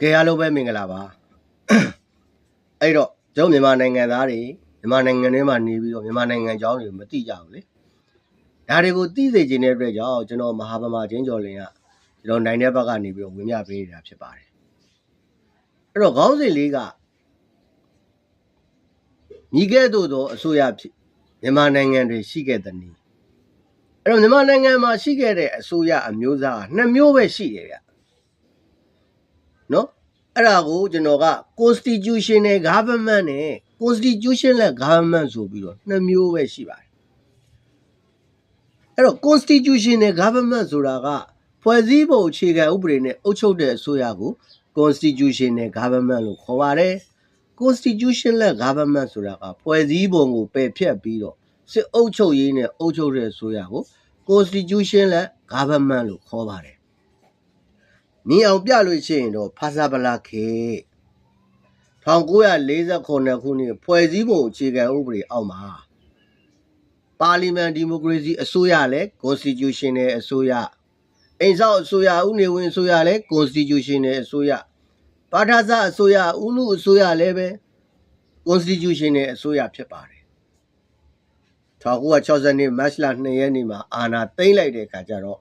ကဲအားလုံးပဲမင်္ဂလာပါအဲ့တော့ကျွန်တော်မြန်မာနိုင်ငံသားတွေမြန်မာနိုင်ငံထဲမှာနေပြီးတော့မြန်မာနိုင်ငံအကြောင်းတွေမသိကြဘူးလေဒါတွေကိုသိစေချင်တဲ့အတွက်ကြောင့်ကျွန်တော်မဟာဗမာချင်းကျော်လင်ကကျွန်တော်နိုင်တဲ့ဘက်ကနေပြီးတော့ဝင်မြပေးနေတာဖြစ်ပါတယ်အဲ့တော့ခေါင်းစဉ်လေးကမိခဲ့သို့သောအစိုးရဖြစ်မြန်မာနိုင်ငံတွေရှိခဲ့တဲ့နည်းအဲ့တော့မြန်မာနိုင်ငံမှာရှိခဲ့တဲ့အစိုးရအမျိုးသားကနှစ်မျိုးပဲရှိတယ်ဗျ နော်အဲ့ဒါကိုကျွန်တော်က constitutional government နဲ့ constitutional government ဆိုပြီးတော့နှစ်မျိုးပဲရှိပါတယ်အဲ့တော့ constitutional government ဆိုတာကဖွဲ့စည်းပုံအခြေခံဥပဒေနဲ့အုပ်ချုပ်တဲ့အစိုးရကို constitutional government လို့ခေါ်ပါတယ် constitutional government ဆိုတာကဖွဲ့စည်းပုံကိုပယ်ဖျက်ပြီးတော့စစ်အုပ်ချုပ်ရေးနဲ့အုပ်ချုပ်တဲ့အစိုးရကို constitutional government လို့ခေါ်ပါတယ် မြင်အောင်ပြလို့ရှိရင်တော့ဖာစာပလာခေ1948ခုနှစ်ဖွဲ့စည်းပုံအခြေခံဥပဒေအောက်မှာပါလီမန်ဒီမိုကရေစီအစိုးရလည်း constitution နဲ့အစိုးရအိမ်စောက်အစိုးရဥနေဝင်အစိုးရလည်း constitution နဲ့အစိုးရပါထာဇအစိုးရဥနုအစိုးရလည်းပဲ constitution နဲ့အစိုးရဖြစ်ပါတယ်1960နှစ်မတ်လ2ရက်နေ့မှာအာဏာသိမ်းလိုက်တဲ့အခါကျတော့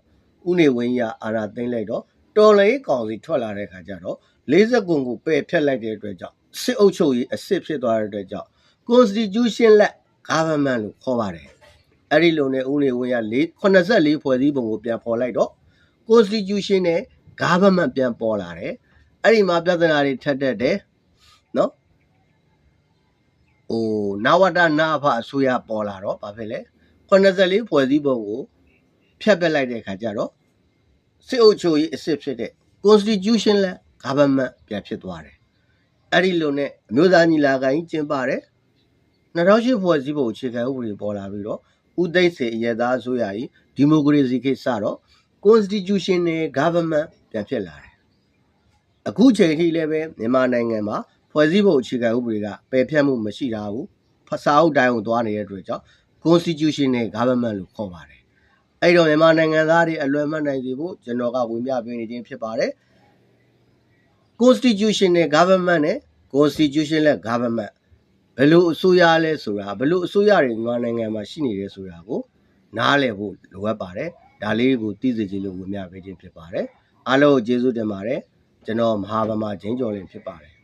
ဥနေဝင်ကြီးကအာဏာသိမ်းလိုက်တော့ တော်လေးကောင်စီထွက်လာတဲ့ခါကျတော့40ကွန်ကိုပယ်ဖျက်လိုက်တဲ့အတွက်ကြောင့်စစ်အုပ်ချုပ်ရေးအစစ်ဖြစ်သွားတဲ့အတွက်ကြောင့် constitution လက် government လို့ခေါ်ပါတယ်အဲ့ဒီလိုနဲ့ဦးနေဝင်းရ84ဖွဲ့စည်းပုံကိုပြန်ပေါ်လိုက်တော့ constitution နဲ့ government ပြန်ပေါ်လာတယ်အဲ့ဒီမှာပြဿနာတွေထပ်တက်တယ်နော်ဟိုနဝတနာဖအစိုးရပေါ်လာတော့ဘာဖြစ်လဲ84ဖွဲ့စည်းပုံကိုဖျက်ပက်လိုက်တဲ့ခါကျတော့ စစ်အုပ်ချုပ်ရေးအစစ်ဖြစ်တဲ့ constitution လက် government ပြန်ဖြစ်သွားတယ်။အဲ့ဒီလိုနဲ့အမျိုးသားညီလာခံကြီးကျင်းပတယ်။2008ဖွဲ့စည်းပုံအခြေခံဥပဒေပေါ်လာပြီးတော့ဦးသိန်းစေအရသားအစိုးရကြီးဒီမိုကရေစီခေတ်စတော့ constitution နဲ့ government ပြန်ဖြစ်လာတယ်။အခုချိန်ထိလည်းပဲမြန်မာနိုင်ငံမှာဖွဲ့စည်းပုံအခြေခံဥပဒေကပယ်ဖျက်မှုမရှိတာဘူး။ဖစာအုပ်တိုင်းကိုသွားနေတဲ့အတွက်ကြောင့် constitution နဲ့ government လို့ခေါ်ပါတယ်။ အဲ့တော့မြန်မာနိုင်ငံသားတွေအလွယ်မှတ်နိုင်စေဖို့ကျွန်တော်ကဝင်ပြပေးနေခြင်းဖြစ်ပါတယ်။ constitutional government နဲ့ constitutional government ဘယ်လိုအစိုးရလဲဆိုတာဘယ်လိုအစိုးရတွေမြန်မာနိုင်ငံမှာရှိနေတယ်ဆိုတာကိုနားလည်ဖို့လိုအပ်ပါတယ်ဒါလေးကိုသိစေချင်လို့ဝင်ပြပေးခြင်းဖြစ်ပါတယ်အားလုံးကိုကျေးဇူးတင်ပါတယ်ကျွန်တော်မဟာဗမာဂျင်းကျော်လင်ဖြစ်ပါတယ်